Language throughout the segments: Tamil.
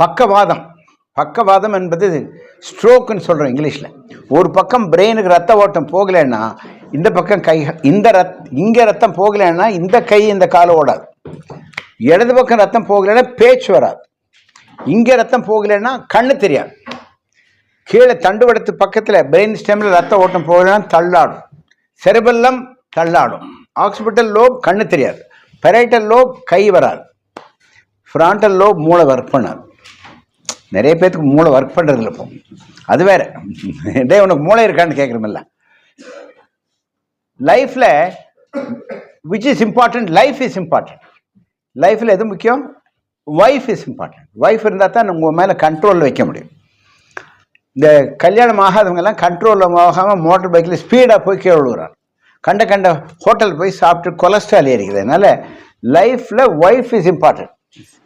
பக்கவாதம். பக்கவாதம் என்பது ஸ்ட்ரோக்குன்னு சொல்கிறோம் இங்கிலீஷில். ஒரு பக்கம் பிரெயினுக்கு ரத்த ஓட்டம் போகலைன்னா இந்த பக்கம் கை இந்த ரத் இங்கே ரத்தம் போகலைன்னா இந்த கை இந்த கால் ஓடாது. இடது பக்கம் ரத்தம் போகலைன்னா பேச்சு வராது. இங்கே ரத்தம் போகலைன்னா கண்ணு தெரியாது. கீழே தண்டுவடத்து பக்கத்தில் பிரெயின் ஸ்டெம்மில் ரத்த ஓட்டம் போகலைன்னா தள்ளாடும். செரிபெல்லம் தள்ளாடும். ஆக்சிபிட்டல் லோப் கண்ணு தெரியாது. பெரைட்டல் லோப் கை வராது. ஃப்ராண்டல் லோப் மூளை ஒர்க் பண்ணாது. நிறைய பேர்த்துக்கு மூளை ஒர்க் பண்ணுறதில்ல இப்போ. அது வேற. டே உனக்கு மூளை இருக்கான்னு கேட்குறமில்ல லைஃப்பில் which is important life is important லைஃப்பில் எது முக்கியம்? ஒய்ஃப் இஸ் இம்பார்ட்டன்ட் ஒய்ஃப் இருந்தால் தான் உங்கள் மேலே கண்ட்ரோலில் வைக்க முடியும். இந்த கல்யாணம் ஆகாதவங்கெல்லாம் கண்ட்ரோலில் ஆகாமல் மோட்டர் பைக்கில் ஸ்பீடாக போய் கீழே விழுவுறாங்க. கண்ட கண்ட ஹோட்டல் போய் சாப்பிட்டு கொலஸ்ட்ரால் ஏறிக்குது. அதனால் லைஃப்பில் ஒய்ஃப் இஸ் இம்பார்ட்டன்ட்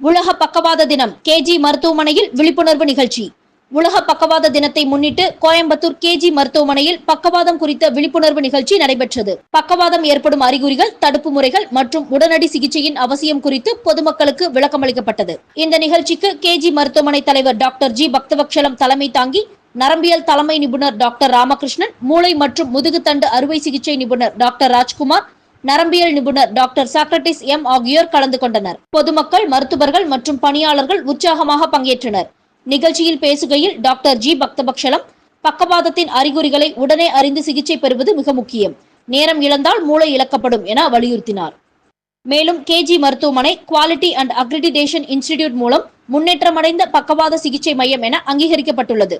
உலக பக்கவாத தினம் கேஜி மருத்துவமனையில் விழிப்புணர்வு நிகழ்ச்சி. உலக பக்கவாத தினத்தை முன்னிட்டு கோயம்புத்தூர் கேஜி மருத்துவமனையில் பக்கவாதம் குறித்த விழிப்புணர்வு நிகழ்ச்சி நடைபெற்றது. பக்கவாதம் ஏற்படும் அறிகுறிகள் தடுப்பு முறைகள் மற்றும் உடனடி சிகிச்சையின் அவசியம் குறித்து பொதுமக்களுக்கு விளக்கமளிக்கப்பட்டது இந்த நிகழ்ச்சிக்கு கேஜி மருத்துவமனை தலைவர் டாக்டர் ஜி. பக்தவக்ஷலம் தலைமை தாங்கி நரம்பியல் தலைமை நிபுணர் டாக்டர் ராமகிருஷ்ணன் மூளை மற்றும் முதுகுத்தண்டு அறுவை சிகிச்சை நிபுணர் டாக்டர் ராஜ்குமார் நரம்பியல் நிபுணர் டாக்டர் சாக்ரட்டிஸ் எம் ஆகியோர் கலந்து கொண்டனர். பொதுமக்கள் மருத்துவர்கள் மற்றும் பணியாளர்கள் உற்சாகமாக பங்கேற்றனர். நிகழ்ச்சியில் பேசுகையில் டாக்டர் ஜி பக்தபக்ஷலம் பக்கவாதத்தின் அறிகுறிகளை உடனே அறிந்து சிகிச்சை பெறுவது மிக முக்கியம். நேரம் இழந்தால் மூளை இழக்கப்படும் என வலியுறுத்தினார். மேலும் கேஜி மருத்துவமனை குவாலிட்டி அண்ட் அக்ரிடிடேஷன் இன்ஸ்டிடியூட் மூலம் முன்னேற்றமடைந்த பக்கவாத சிகிச்சை மையம் என அங்கீகரிக்கப்பட்டுள்ளது.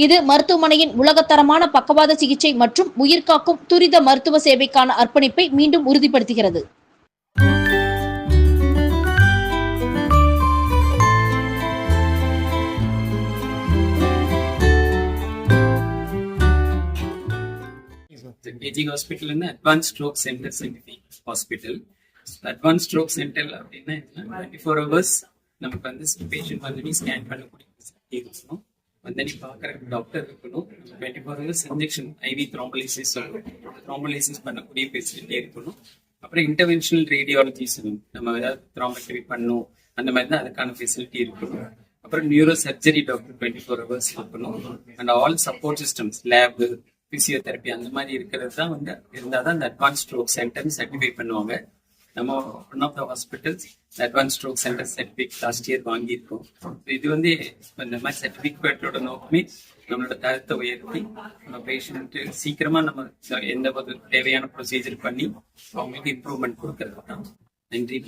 இது மருத்துவமனையின் உலகத்தரமான பக்கவாத சிகிச்சை மற்றும் உயிர்காக்கும் துரித மருத்துவ சேவைக்கான அர்ப்பணிப்பை மீண்டும் உறுதிப்படுத்துகிறது. ஏஜிங் ஹாஸ்பிட்டல் வந்து advance stroke centre scientific hospital advance stroke centre அப்படின்னா டுவெண்ட்டி ஃபோர் ஹவர்ஸ் நமக்கு வந்து பேஷண்ட் வந்து ஸ்கேன் பண்ணக்கூடிய facility இருக்கணும் வந்து நீ டாக்டர் இருக்கணும். Twenty four hours injection IV thrombolysis thrombolysis பண்ணக்கூடிய ஃபெசிலிட்டி இருக்கணும். அப்புறம் இன்டர்வென்ஷனல் ரேடியாலஜிஸ் நம்ம ஏதாவது த்ரோம்பக்டரி பண்ணும். அந்த மாதிரி தான் அதுக்கான ஃபெசிலிட்டி இருக்கணும். அப்புறம் neuro surgery doctor twenty four hours இருக்கணும். And all support systems lab physiotherapy அந்த மாதிரி இருக்கிறது தான் வந்து இருந்தால் தான் அந்த அட்வான்ஸ் ஸ்ட்ரோக் சென்டர்னு சர்டிஃபை பண்ணுவாங்க. நம்ம one of the hospitals advance stroke centre certificate last year வாங்கியிருக்கோம். இது வந்து இந்த மாதிரி சர்டிஃபிகேட்டோட நோக்கமே நம்மளோட தரத்தை உயர்த்தி நம்ம பேஷண்ட் சீக்கிரமா நம்ம எந்த ஒரு தேவையான ப்ரொசீஜர் பண்ணி அவங்களுக்கு இம்ப்ரூவ்மெண்ட் கொடுக்கறது தான். நன்றி.